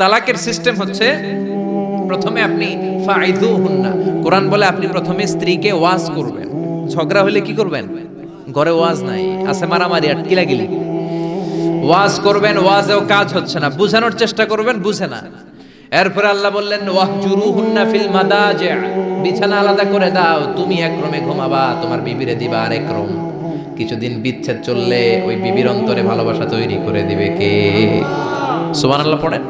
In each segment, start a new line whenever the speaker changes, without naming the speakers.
তালাকের সিস্টেম হচ্ছে প্রথমে আপনি ফাইদু হুন্না কোরআন বলে আপনি প্রথমে স্ত্রীকে ওয়াজ করবেন। ঝগড়া হলে কি করবেন? ঘরে ওয়াজ নাই, আছে মারামারি আর কিলাগিলি। ওয়াজ করবেন, ওয়াজেও কাজ হচ্ছে না, বুঝানোর চেষ্টা করবেন, বুঝে না। এরপর আল্লাহ বললেন ওয়াহজুরু হুন্না ফিল মাদাজে। বিছানা আলাদা করে দাও, তুমি এক রুমে ঘুমাবা, তোমার বিবিরে দিবা আরেক রুম। কিছুদিন বিচ্ছেদ চললে ওই বিবির অন্তরে ভালোবাসা তৈরি করে দিবে কে? সুবহানাল্লাহ, পড়েন।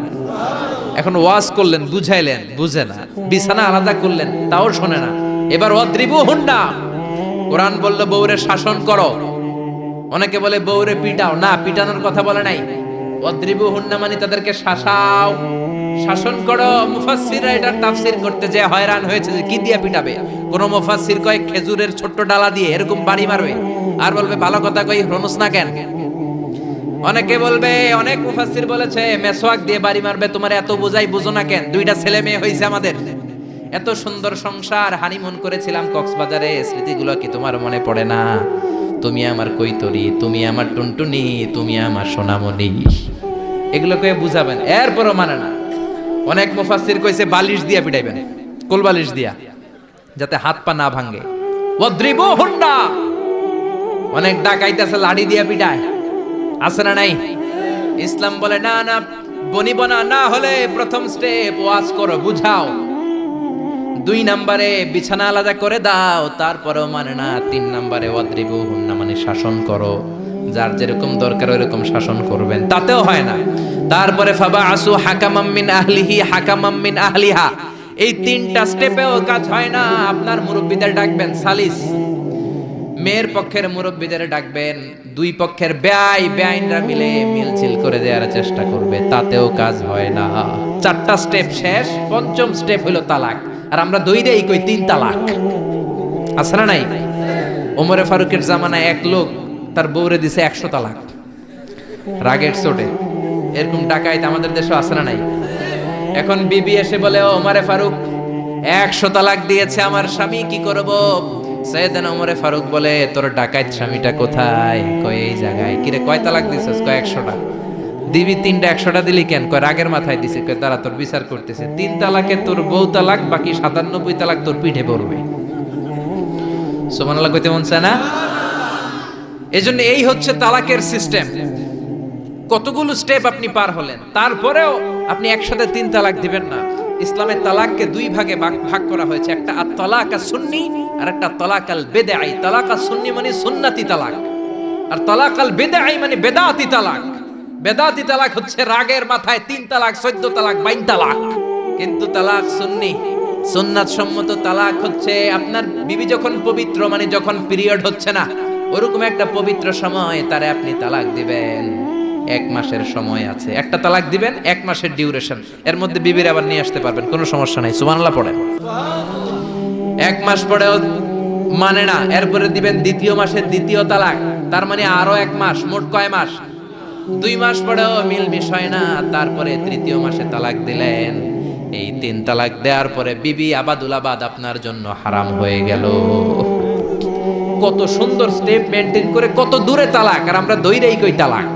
এখন ওয়াজ করলেন, বুঝাইলেন, বুঝে না। বিছানা আলাদা করলেন, তাও শোনে না। এবার অদ্রিবু হুন্ডা। কোরআন বলল, বউরে শাসন করো। অনেকে বলে, বউরে পিটাও। না, পিটানোর কথা বলে নাই। অদ্রিবু হুন্না মানে তাদেরকে শাসাও। শাসন করো, মুফাসসিররা এটার তাফসীর করতে যে হয়রান হয়েছে যে কি দিয়ে পিটাবে। কোন মুফাসসির কয়, খেজুরের ছোট্ট ডালা দিয়ে এরকম বাড়ি মারবে। আর বলবে, ভালো কথা কই হনুস না কেন? অনেকে বলবে, অনেক মুফাসসির বলেছে মেসওয়াক দিয়ে বাড়ি মারবে, তোমার এত বোঝাই বুঝো না কেন? দুইটা ছেলে মেয়ে হয়েছে আমাদের। এত সুন্দর সংসার হানিমুন করেছিলাম কক্সবাজারে, স্মৃতিগুলো কি তোমার মনে পড়ে না? তুমি আমার কৈতরি তুমি আমার টুনটুনি, তুমি আমার সোনামণি। এগুলোকে বুঝাবেন, এরপরও মানে না। অনেক মুফাসসির কইছে, বালিশ দিয়া পিটাইবেন। কোল বালিশ দিয়া, যাতে হাত পা না ভাঙে। ওদ্রিবু হুন্ডা অনেক ডাকাইতেছে, লাড়ি দিয়া পিটায়। আছে না নাই? ইসলাম বলে, না না, বনিব না না হলে প্রথম স্টেপ ওয়াজ করো, বুঝাও। দুই নম্বরে বিছানা আলাদা করে দাও, তারপরেও মানে না, তিন নম্বরে অদ্রিব হুন্না মানে শাসন করো। যার যেরকম দরকার, ওইরকম শাসন করবেন। তাতেও হয় না। তারপরে ফাবা আসু হাকামাম মিন আহলিহি, হাকামাম মিন আহলিহা। এই তিনটা স্টেপেও কাজ হয় না। আপনার মুরব্বীদের ডাকবেন, সালিস। মেয়ের পক্ষের মুরব্বীদের ডাকবেন, দুই পক্ষের ব্যয় ব্যয়নরা মিলে মিলছিল করে দেওয়ার চেষ্টা করবে, তাতেও কাজ হয় না। চারটা স্টেপ শেষ, পঞ্চম স্টেপ হলো তালাক, আর আমরা দইরেই কই তিন তালাক। আছে না নাই? ওমরে ফারুকের জামানায় এক লোক তার বউরে দিছে একশো তালাক, রাগের চোটে। এরকম ডাকাইতে আমাদের দেশে আছে না নাই? এখন বিবি এসে বলে ওমরে ফারুক, একশো তালাক দিয়েছে আমার স্বামী, কি করব? সৈয়দান ওমরে ফারুক বলে, তোর ডাকাইত স্বামীটা কোথায়? কয়, এই জায়গায়? কিরে, কয় তালাক দিছিস? কয়, একশোটা। দিবি তিনটা, একশোটা দিলি কেন? কয়, রাগের মাথায় দিছে। কয় তারা তোর বিচার করতেছে। তিন তালাকে তোর বউ তালাক, বাকি সাতানব্বই তালাক তোর পিঠে পড়বে। সোমানাল্লাহ কইতে মন না? এজন্য এই হচ্ছে তালাকের সিস্টেম। কতগুলো স্টেপ আপনি পার হলেন, তারপরেও আপনি একসাথে তিন তালাক দিবেন না। ইসলামের তালাককে দুই ভাগে ভাগ- করা হয়েছে। একটা আর তলাকা সুন্নি আর একটা তলাকাল বেদে আই তালাকা সুন্নি মানে সুন্নাতি তালাক। আর তলাকাল বেদে আই মানে বেদাতি তালাক। বেদাতি তালাক হচ্ছে রাগের মাথায় তিন তালাক, চোদ্দ তালাক, বাইন তালাক। কিন্তু তালাক সুন্নি সুন্নাত সম্মত তালাক হচ্ছে আপনার বিবি যখন পবিত্র মানে যখন পিরিয়ড হচ্ছে না, ওরকম একটা পবিত্র সময় তারে আপনি তালাক দিবেন। এক মাসের সময় আছে। একটা তালাক দিবেন, এক মাসের ডিউরেশন এর মধ্যে বিবির আবার নিয়ে আসতে পারবেন, কোনো সমস্যা নাই, সুবহানাল্লাহ পড়েন। এক মাস পরেও মানে না, এরপরে দিবেন দ্বিতীয় মাসের দ্বিতীয় তালাক, তার মানে আরও এক মাস, মোট কয় মাস? দুই মাস পরেও মিল বিষয় না, তারপরে তৃতীয় মাসে তালাক দিলেন। এই তিন তালাক দেওয়ার পরে বিবি আবাদুল আবাদ আপনার জন্য হারাম হয়ে গেল। কত সুন্দর স্টেপ মেনটেন করে কত দূরে তালাক, আর আমরা দইরেই কই তালাক।